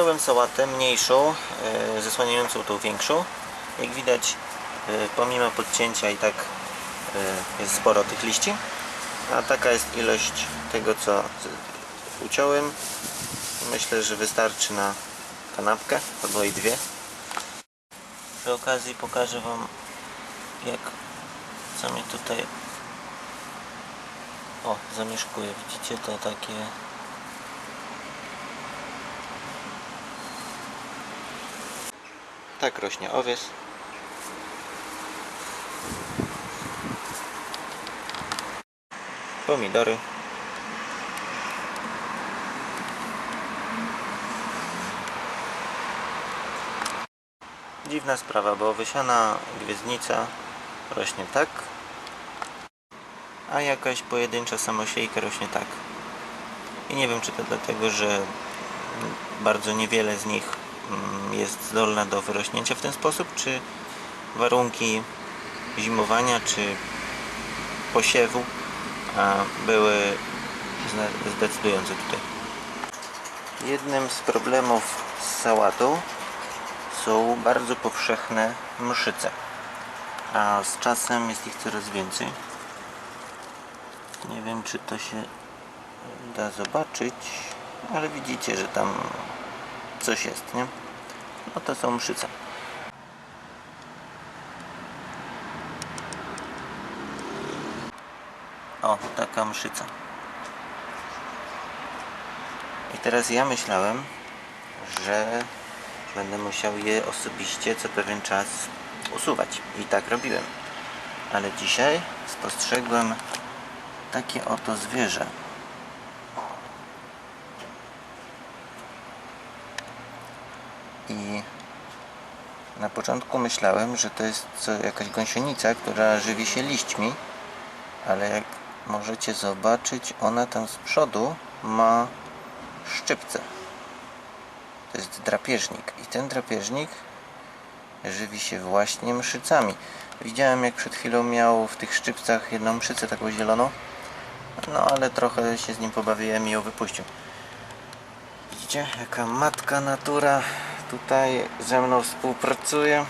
Uciąłem sałatę mniejszą, e, zasłaniającą tą większą. Jak widać, e, pomimo podcięcia i tak e, jest sporo tych liści. A taka jest ilość tego, co uciąłem. Myślę, że wystarczy na kanapkę, albo i dwie. Przy okazji pokażę Wam, jak co mnie tutaj o, zamieszkuje. Widzicie to takie Tak rośnie owies. Pomidory. Dziwna sprawa, bo wysiana gwiezdnica rośnie tak, a jakaś pojedyncza samosiejka rośnie tak. I nie wiem, czy to dlatego, że bardzo niewiele z nich jest zdolna do wyrośnięcia w ten sposób, czy warunki zimowania, czy posiewu były zdecydujące tutaj. Jednym z problemów z sałatą są bardzo powszechne mszyce, a z czasem jest ich coraz więcej. Nie wiem, czy to się da zobaczyć, ale widzicie, że tam coś jest, nie? No to są mszyce. O, taka mszyca. I teraz ja myślałem, że będę musiał je osobiście co pewien czas usuwać. I tak robiłem. Ale dzisiaj spostrzegłem takie oto zwierzę. I na początku myślałem, że to jest co, jakaś gąsienica, która żywi się liśćmi, ale jak możecie zobaczyć, ona tam z przodu ma szczypce. To jest drapieżnik i ten drapieżnik żywi się właśnie mszycami. Widziałem jak przed chwilą miał w tych szczypcach jedną mszycę taką zieloną, no ale trochę się z nim pobawiłem i ją wypuścił. Widzicie, jaka matka natura tutaj ze mną współpracuje.